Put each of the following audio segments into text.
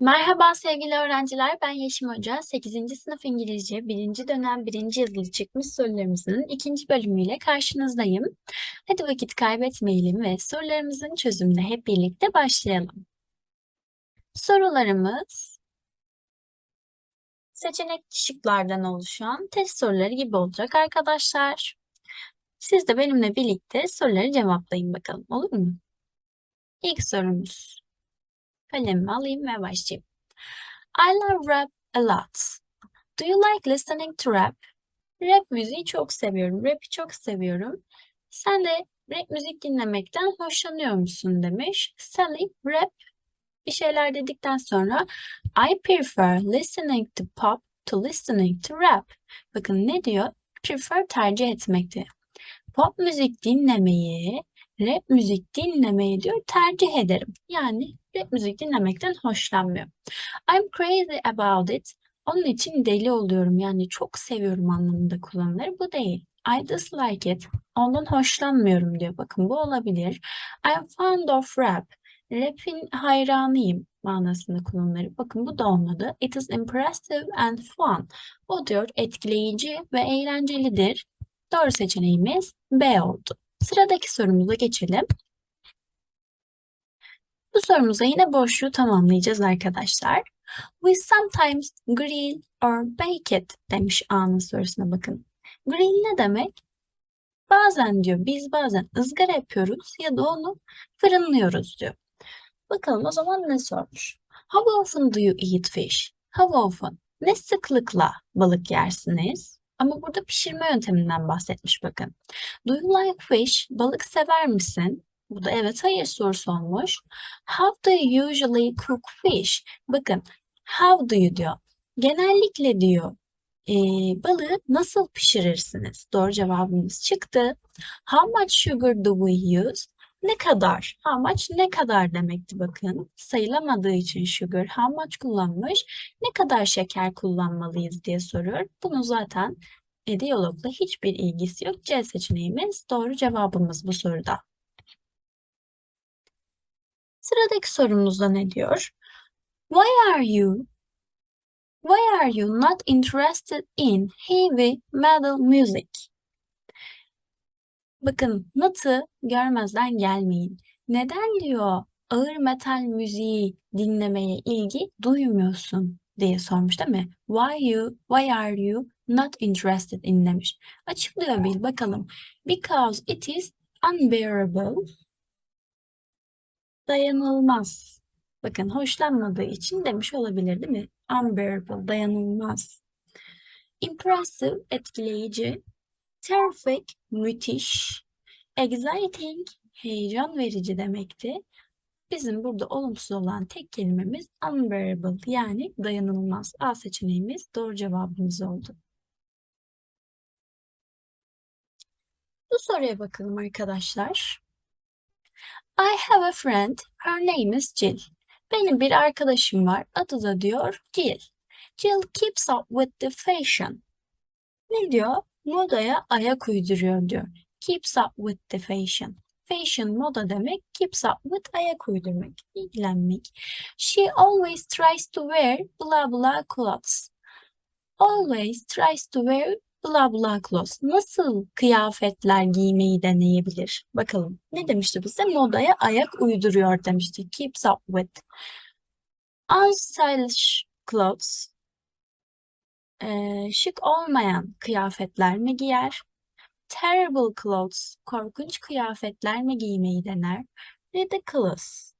Merhaba sevgili öğrenciler, ben Yeşim Hoca. 8. sınıf İngilizce 1. dönem 1. yazılı çıkmış sorularımızın ikinci bölümüyle karşınızdayım. Hadi vakit kaybetmeyelim ve sorularımızın çözümüne hep birlikte başlayalım. Sorularımız seçenek şıklardan oluşan test soruları gibi olacak arkadaşlar. Siz de benimle birlikte soruları cevaplayın bakalım, olur mu? İlk sorumuz. Kalemimi alayım ve başlayayım. I love rap a lot. Do you like listening to rap? Rap müziği çok seviyorum. Rap'i çok seviyorum. Sen de rap müzik dinlemekten hoşlanıyor musun demiş. Sally rap bir şeyler dedikten sonra I prefer listening to pop to listening to rap. Bakın ne diyor? Prefer tercih etmekti. Pop müzik dinlemeyi, rap müzik dinlemeyi diyor tercih ederim. Yani rap müzik dinlemekten hoşlanmıyor. I'm crazy about it. Onun için deli oluyorum yani çok seviyorum anlamında kullanılır. Bu değil. I dislike it. Ondan hoşlanmıyorum diyor. Bakın bu olabilir. I'm fond of rap. Rap'in hayranıyım manasında kullanılır. Bakın bu da olmadı. It is impressive and fun. O diyor etkileyici ve eğlencelidir. Doğru seçeneğimiz B oldu. Sıradaki sorumuza geçelim. Bu sorumuza yine boşluğu tamamlayacağız arkadaşlar. We sometimes grill or bake it demiş A'nın sorusuna bakın. Grill ne demek? Bazen diyor biz bazen ızgara yapıyoruz ya da onu fırınlıyoruz diyor. Bakalım o zaman ne sormuş? How often do you eat fish? How often? Ne sıklıkla balık yersiniz? Ama burada pişirme yönteminden bahsetmiş bakın. Do you like fish? Balık sever misin? Bu da evet hayır sorusu olmuş. How do you usually cook fish? Bakın how do you diyor. Genellikle diyor e, balığı nasıl pişirirsiniz? Doğru cevabımız çıktı. How much sugar do we use? Ne kadar? How much ne kadar demekti bakın. Sayılamadığı için sugar how much kullanmış. Ne kadar şeker kullanmalıyız diye soruyor. Bunu zaten e, diyalogla hiçbir ilgisi yok. C seçeneğimiz doğru cevabımız bu soruda. Sıradaki sorumuzda ne diyor? Why are you Why are you not interested in heavy metal music? Bakın not'ı görmezden gelmeyin. Neden diyor ağır metal müziği dinlemeye ilgi duymuyorsun diye sormuş değil mi? Why you, why are you not interested in demiş. Açıklıyor bil bakalım. Because it is unbearable. Dayanılmaz. Bakın hoşlanmadığı için demiş olabilir değil mi? Unbearable, dayanılmaz. Impressive, etkileyici. Terrific, müthiş. Exciting, heyecan verici demekti. Bizim burada olumsuz olan tek kelimemiz unbearable yani dayanılmaz. A seçeneğimiz doğru cevabımız oldu. Bu soruya bakalım arkadaşlar. I have a friend. Her name is Jill. Benim bir arkadaşım var. Adı da diyor Jill. Jill keeps up with the fashion. Ne diyor? Modaya ayak uyduruyor diyor. Keeps up with the fashion. Fashion moda demek, keeps up with ayak uydurmak, ilgilenmek. She always tries to wear blah blah clothes. Always tries to wear blah blah clothes. Nasıl kıyafetler giymeyi deneyebilir? Bakalım. Ne demişti bize? Modaya ayak uyduruyor demişti. Keeps up with. Unstylish clothes. Ee, şık olmayan kıyafetler mi giyer? Terrible clothes. Korkunç kıyafetler mi giymeyi dener? Ridiculous.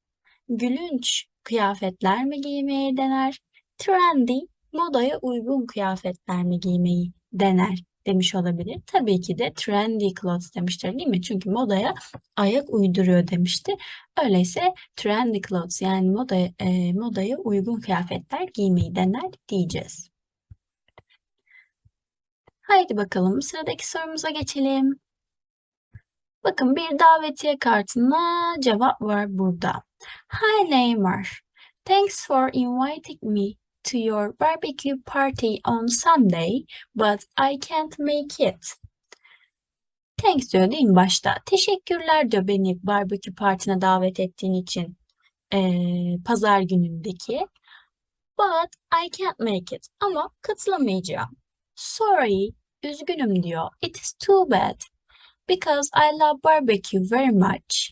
Gülünç kıyafetler mi giymeyi dener? Trendy. Modaya uygun kıyafetler mi giymeyi dener demiş olabilir. Tabii ki de trendy clothes demiştir değil mi? Çünkü modaya ayak uyduruyor demişti. Öyleyse trendy clothes yani modaya, e, modaya uygun kıyafetler giymeyi dener diyeceğiz. Haydi bakalım sıradaki sorumuza geçelim. Bakın bir davetiye kartına cevap var burada. Hi Neymar. Thanks for inviting me to your barbecue party on Sunday, but I can't make it. Thanks diyor değil mi başta? Teşekkürler diyor beni barbekü partine davet ettiğin için. Ee, pazar günündeki. But I can't make it. Ama katılamayacağım. Sorry, üzgünüm diyor. It is too bad. Because I love barbecue very much.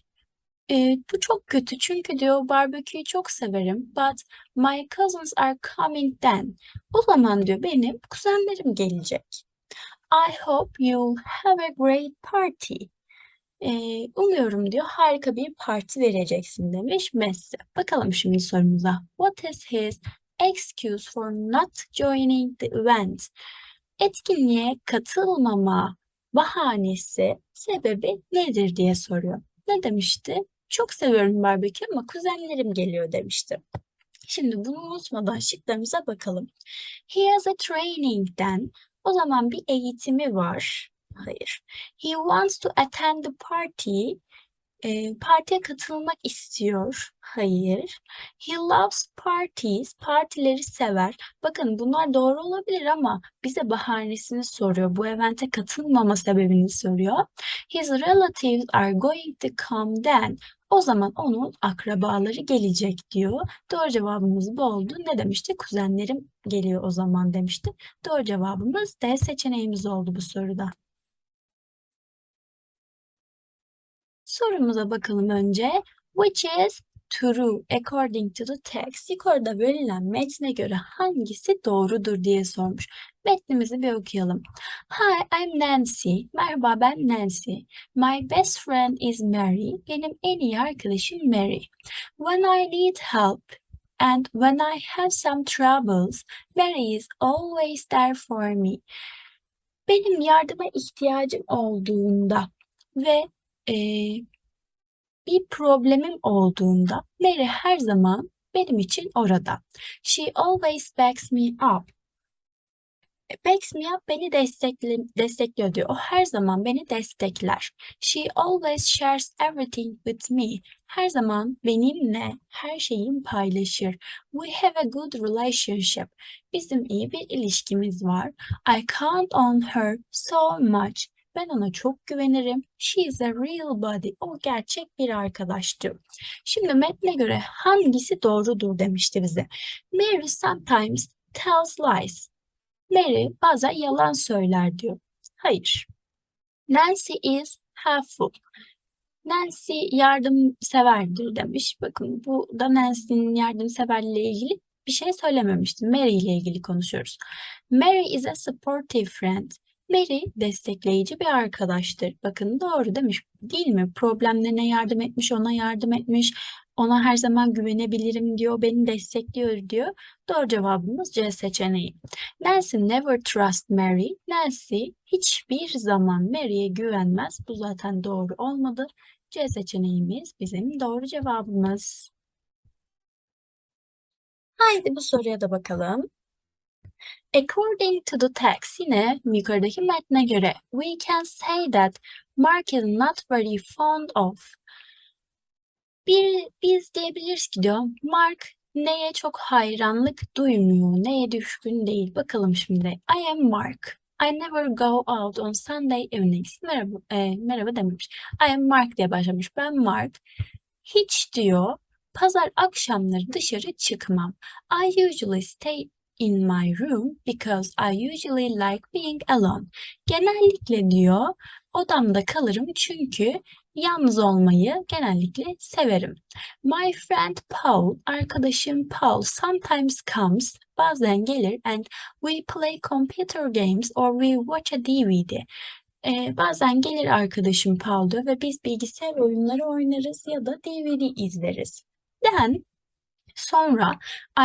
Ee, bu çok kötü çünkü diyor barbeküyü çok severim. But my cousins are coming then. O zaman diyor benim kuzenlerim gelecek. I hope you'll have a great party. Ee, umuyorum diyor harika bir parti vereceksin demiş Messi. Bakalım şimdi sorumuza. What is his excuse for not joining the event? Etkinliğe katılmama bahanesi, sebebi nedir diye soruyor. Ne demişti? Çok seviyorum barbekü ama kuzenlerim geliyor demişti. Şimdi bunu unutmadan şıklarımıza bakalım. He has a training'den o zaman bir eğitimi var. Hayır. He wants to attend the party. E, partiye katılmak istiyor. Hayır. He loves parties. Partileri sever. Bakın bunlar doğru olabilir ama bize bahanesini soruyor. Bu evente katılmama sebebini soruyor. His relatives are going to come then. O zaman onun akrabaları gelecek diyor. Doğru cevabımız bu oldu. Ne demişti? Kuzenlerim geliyor o zaman demişti. Doğru cevabımız D seçeneğimiz oldu bu soruda. Sorumuza bakalım önce. Which is true according to the text. Yukarıda verilen metne göre hangisi doğrudur diye sormuş. Metnimizi bir okuyalım. Hi, I'm Nancy. Merhaba ben Nancy. My best friend is Mary. Benim en iyi arkadaşım Mary. When I need help and when I have some troubles, Mary is always there for me. Benim yardıma ihtiyacım olduğunda ve eee, bir problemim olduğunda Mary her zaman benim için orada. She always backs me up. E, Backs me up beni destekli, destekliyor diyor. O her zaman beni destekler. She always shares everything with me. Her zaman benimle her şeyi paylaşır. We have a good relationship. Bizim iyi bir ilişkimiz var. I count on her so much. Ben ona çok güvenirim. She is a real buddy. O gerçek bir arkadaş diyor. Şimdi metne göre hangisi doğrudur demişti bize. Mary sometimes tells lies. Mary bazen yalan söyler diyor. Hayır. Nancy is helpful. Nancy yardımseverdir demiş. Bakın bu da Nancy'nin yardımseverliğiyle ilgili bir şey söylememiştim. Mary ile ilgili konuşuyoruz. Mary is a supportive friend. Mary destekleyici bir arkadaştır. Bakın doğru demiş değil mi? Problemlerine yardım etmiş, ona yardım etmiş. Ona her zaman güvenebilirim diyor, beni destekliyor diyor. Doğru cevabımız C seçeneği. Nancy never trust Mary. Nancy hiçbir zaman Mary'e güvenmez. Bu zaten doğru olmadı. C seçeneğimiz bizim doğru cevabımız. Haydi bu soruya da bakalım. According to the text, yine yukarıdaki metne göre, we can say that Mark is not very fond of. Bir, biz diyebiliriz ki diyor, Mark neye çok hayranlık duymuyor, neye düşkün değil. Bakalım şimdi. I am Mark. I never go out on Sunday evenings. Merhaba, e, merhaba dememiş. I am Mark diye başlamış. Ben Mark. Hiç diyor, pazar akşamları dışarı çıkmam. I usually stay in my room because I usually like being alone. Genellikle diyor odamda kalırım çünkü yalnız olmayı genellikle severim. My friend Paul, arkadaşım Paul sometimes comes, bazen gelir and we play computer games or we watch a DVD. Ee, bazen gelir arkadaşım Paul diyor ve biz bilgisayar oyunları oynarız ya da DVD izleriz. Then Sonra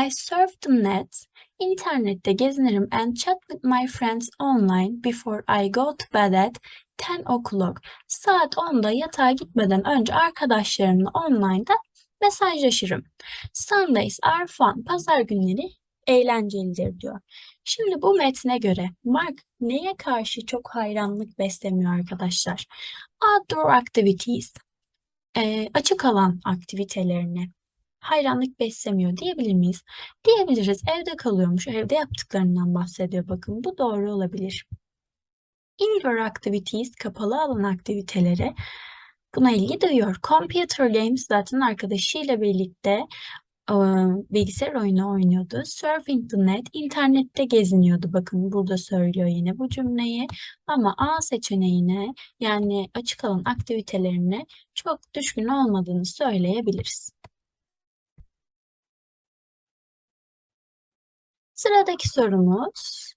I surf the net, internette gezinirim and chat with my friends online before I go to bed at 10 o'clock. Saat 10'da yatağa gitmeden önce arkadaşlarımla online'da mesajlaşırım. Sundays are fun. Pazar günleri eğlencelidir diyor. Şimdi bu metne göre Mark neye karşı çok hayranlık beslemiyor arkadaşlar? Outdoor activities. Ee, açık alan aktivitelerine hayranlık beslemiyor diyebilir miyiz? Diyebiliriz. Evde kalıyormuş. Evde yaptıklarından bahsediyor. Bakın bu doğru olabilir. Indoor activities, kapalı alan aktiviteleri buna ilgi duyuyor. Computer games zaten arkadaşıyla birlikte bilgisayar oyunu oynuyordu. Surfing the net, internette geziniyordu. Bakın burada söylüyor yine bu cümleyi. Ama A seçeneğine yani açık alan aktivitelerine çok düşkün olmadığını söyleyebiliriz. Sıradaki sorumuz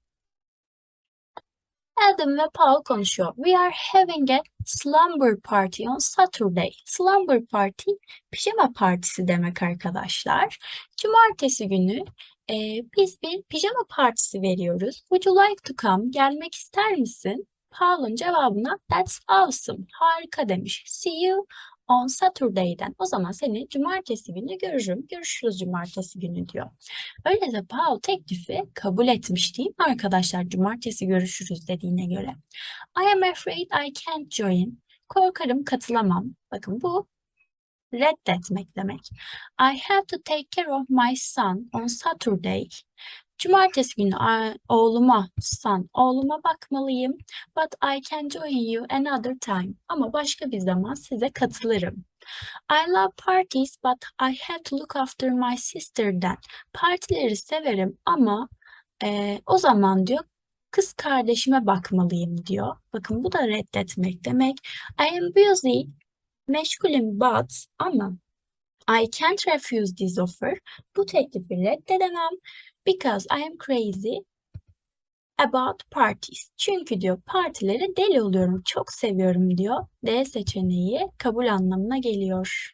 Adam ve Paul konuşuyor. We are having a slumber party on Saturday. Slumber party pijama partisi demek arkadaşlar. Cumartesi günü e, biz bir pijama partisi veriyoruz. Would you like to come? Gelmek ister misin? Paul'un cevabına That's awesome. Harika demiş. See you on Saturday'den. O zaman seni cumartesi günü görürüm. Görüşürüz cumartesi günü diyor. Öyleyse Paul teklifi kabul etmiş değil mi arkadaşlar? Cumartesi görüşürüz dediğine göre. I am afraid I can't join. Korkarım katılamam. Bakın bu reddetmek demek. I have to take care of my son on Saturday. Cumartesi günü oğluma, son, oğluma bakmalıyım. But I can join you another time. Ama başka bir zaman size katılırım. I love parties but I have to look after my sister'den. Partileri severim ama e, o zaman diyor kız kardeşime bakmalıyım diyor. Bakın bu da reddetmek demek. I am busy, meşgulüm but ama I can't refuse this offer. Bu teklifi reddedemem because I am crazy about parties. Çünkü diyor partileri deli oluyorum, çok seviyorum diyor. D seçeneği kabul anlamına geliyor.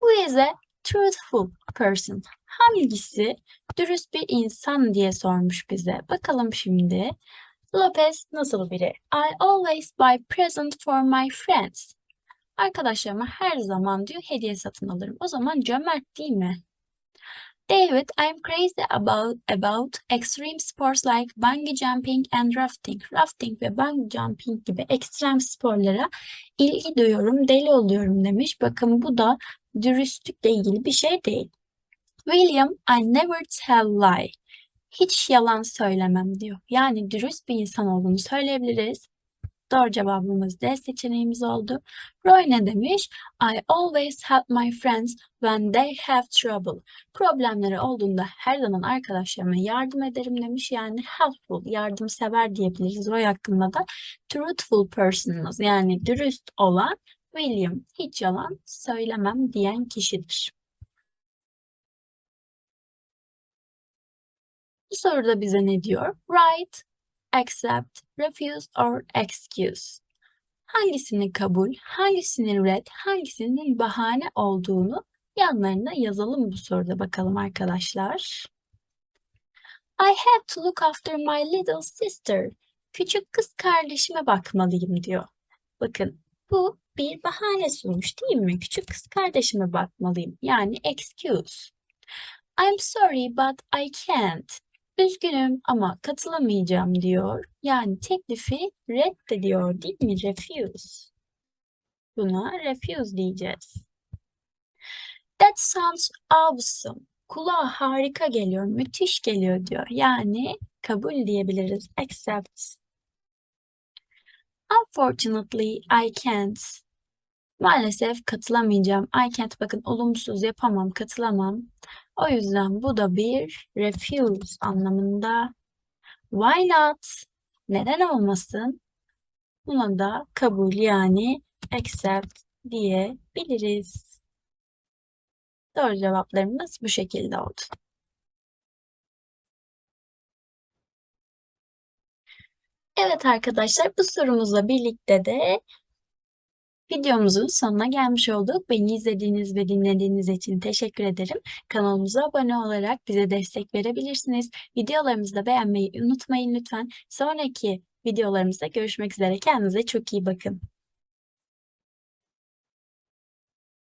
Who is a truthful person? Hangisi dürüst bir insan diye sormuş bize. Bakalım şimdi. Lopez nasıl biri? I always buy present for my friends. Arkadaşlarıma her zaman diyor hediye satın alırım. O zaman cömert değil mi? David, I'm crazy about about extreme sports like bungee jumping and rafting. Rafting ve bungee jumping gibi ekstrem sporlara ilgi duyuyorum, deli oluyorum demiş. Bakın bu da dürüstlükle ilgili bir şey değil. William, I never tell lie. Hiç yalan söylemem diyor. Yani dürüst bir insan olduğunu söyleyebiliriz. Doğru cevabımız D seçeneğimiz oldu. Roy ne demiş? I always help my friends when they have trouble. Problemleri olduğunda her zaman arkadaşlarıma yardım ederim demiş. Yani helpful, yardımsever diyebiliriz. Roy hakkında da truthful person'ımız yani dürüst olan William hiç yalan söylemem diyen kişidir. Bu soruda bize ne diyor? Write accept, refuse or excuse. Hangisini kabul, hangisinin red, hangisinin bahane olduğunu yanlarına yazalım bu soruda bakalım arkadaşlar. I have to look after my little sister. Küçük kız kardeşime bakmalıyım diyor. Bakın bu bir bahane sunmuş değil mi? Küçük kız kardeşime bakmalıyım. Yani excuse. I'm sorry but I can't. Üzgünüm ama katılamayacağım diyor. Yani teklifi reddediyor değil mi? Refuse. Buna refuse diyeceğiz. That sounds awesome. Kulağa harika geliyor, müthiş geliyor diyor. Yani kabul diyebiliriz. Accept. Unfortunately, I can't. Maalesef katılamayacağım. I can't bakın olumsuz yapamam, katılamam. O yüzden bu da bir refuse anlamında. Why not? Neden olmasın? Buna da kabul yani accept diyebiliriz. Doğru cevaplarımız bu şekilde oldu. Evet arkadaşlar bu sorumuzla birlikte de Videomuzun sonuna gelmiş olduk. Beni izlediğiniz ve dinlediğiniz için teşekkür ederim. Kanalımıza abone olarak bize destek verebilirsiniz. Videolarımızı da beğenmeyi unutmayın lütfen. Sonraki videolarımızda görüşmek üzere. Kendinize çok iyi bakın.